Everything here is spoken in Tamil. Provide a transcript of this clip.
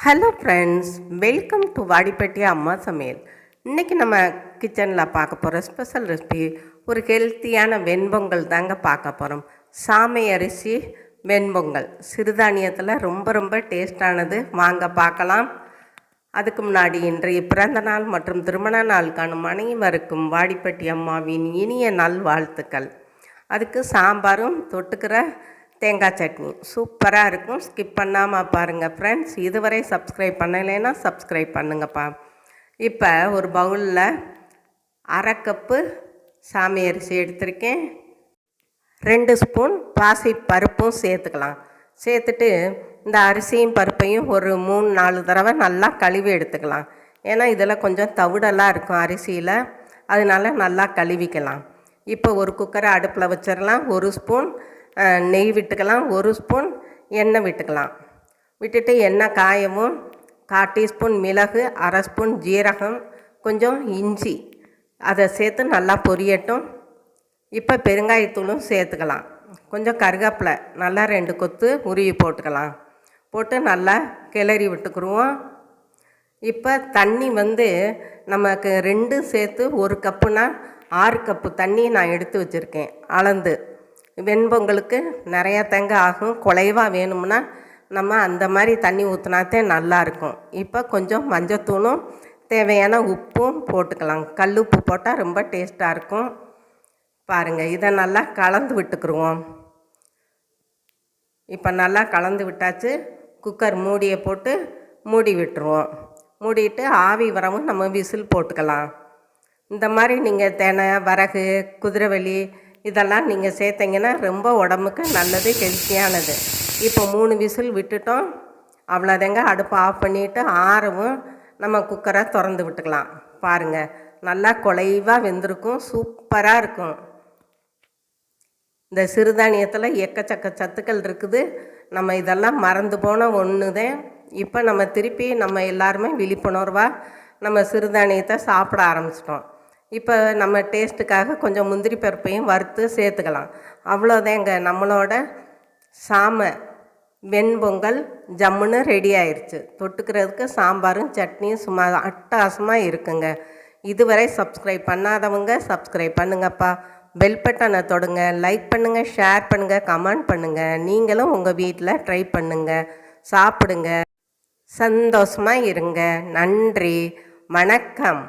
Hello friends welcome to Vadipatti அம்மா சமையல் இன்றைக்கி நம்ம கிச்சனில் பார்க்க போகிற ஸ்பெஷல் ரெசிபி ஒரு ஹெல்த்தியான வெண்பொங்கல் தாங்க பார்க்க போகிறோம் சாமை அரிசி வெண்பொங்கல். சிறுதானியத்தில் ரொம்ப ரொம்ப டேஸ்டானது வாங்க பார்க்கலாம். அதுக்கு முன்னாடி இன்றைய பிறந்த நாள் மற்றும் திருமண நாளுக்கான மனைவருக்கும் அனைவருக்கும் வாடிப்பட்டி அம்மாவின் இனிய நல் வாழ்த்துக்கள் அதுக்கு சாம்பாரும் தொட்டுக்கிற தேங்காய் சட்னி. சூப்பராக இருக்கும். ஸ்கிப் பண்ணாமல் பாருங்கள் ஃப்ரெண்ட்ஸ் இதுவரை சப்ஸ்கிரைப் பண்ணலைன்னா சப்ஸ்கிரைப் பண்ணுங்கப்பா. இப்போ ஒரு பவுலில் அரை கப்பு சாமி அரிசி எடுத்திருக்கேன். ரெண்டு ஸ்பூன் பாசி பருப்பும் சேர்த்துக்கலாம். சேர்த்துட்டு இந்த அரிசியும் பருப்பையும் ஒரு மூணு நாலு தடவை நல்லா கழுவி எடுத்துக்கலாம். ஏன்னா இதில் கொஞ்சம் தவிடெல்லாம் இருக்கும் அரிசியில். அதனால நல்லா கழுவிக்கலாம். இப்போ ஒரு குக்கரை அடுப்பில் வச்சிடலாம் ஒரு ஸ்பூன் நெய் விட்டுக்கலாம் ஒரு ஸ்பூன் எண்ணெய் விட்டுக்கலாம். விட்டுட்டு எண்ணெய் காயவும் கால் டீஸ்பூன் மிளகு அரை ஸ்பூன் ஜீரகம் கொஞ்சம் இஞ்சி. அதை சேர்த்து நல்லா பொரியட்டும். இப்போ பெருங்காயத்தூளும் சேர்த்துக்கலாம். கொஞ்சம் கருவேப்பிலை நல்லா ரெண்டு கொத்து உருவி போட்டுக்கலாம். போட்டு நல்லா கிளறி விட்டுக்குருவோம். இப்போ தண்ணி வந்து நமக்கு ரெண்டும் சேர்த்து ஒரு கப்புனா ஆறு கப்பு தண்ணி நான் எடுத்து வச்சுருக்கேன். அளந்து. வெண்பொங்கலுக்கு நிறையா தேங்காய் ஆகும். குலைவாக வேணும்னா நம்ம அந்த மாதிரி தண்ணி ஊற்றினாத்தே நல்லாயிருக்கும் இப்போ கொஞ்சம் மஞ்சத்தூளும் தேவையான உப்பும் போட்டுக்கலாம். கல் உப்பு போட்டால் ரொம்ப டேஸ்ட்டாக இருக்கும். பாருங்கள் இதை நல்லா கலந்து விட்டுக்குருவோம். இப்போ நல்லா கலந்து விட்டாச்சு. குக்கர் மூடியை போட்டு மூடி விட்டுருவோம். மூடிட்டு ஆவி வரவும் நம்ம விசில் போட்டுக்கலாம். இந்த மாதிரி நீங்கள் தினை வரகு குதிரைவெளி இதெல்லாம் நீங்கள் சேர்த்தீங்கன்னா ரொம்ப உடம்புக்கு நல்லது ஹெல்த்தியானது. இப்போ மூணு விசில் விட்டுட்டோம். அவ்வளோதாங்க. அடுப்பு ஆஃப் பண்ணிவிட்டு ஆறவும் நம்ம குக்கரை திறந்து விட்டுக்கலாம். பாருங்கள் நல்லா குலைவாக வெந்திருக்கும். சூப்பராக இருக்கும். இந்த சிறுதானியத்தில் எக்கச்சக்க சத்துக்கள் இருக்குது. நம்ம இதெல்லாம் மறந்து போன ஒன்று தான் இப்போ நம்ம திருப்பி நம்ம எல்லாருமே விழிப்புணர்வாக நம்ம சிறுதானியத்தை சாப்பிட ஆரம்பிச்சிட்டோம். இப்போ நம்ம டேஸ்ட்டுக்காக கொஞ்சம் முந்திரி பருப்பையும் வறுத்து சேர்த்துக்கலாம். அவ்வளோதாங்க நம்மளோட சாமை வெண்பொங்கல் ஜம்முன்னு ரெடி ஆயிடுச்சு தொட்டுக்கிறதுக்கு சாம்பாரும் சட்னியும் சும்மா அட்டாசமாக இருக்குங்க. இதுவரை சப்ஸ்கிரைப் பண்ணாதவங்க சப்ஸ்கிரைப் பண்ணுங்கப்பா. பெல் பட்டனை தொடுங்க லைக் பண்ணுங்கள் ஷேர் பண்ணுங்கள் கமெண்ட் பண்ணுங்கள் நீங்களும் உங்கள் வீட்டில் ட்ரை பண்ணுங்கள் சாப்பிடுங்க. சந்தோஷமாக இருங்க. நன்றி. வணக்கம்.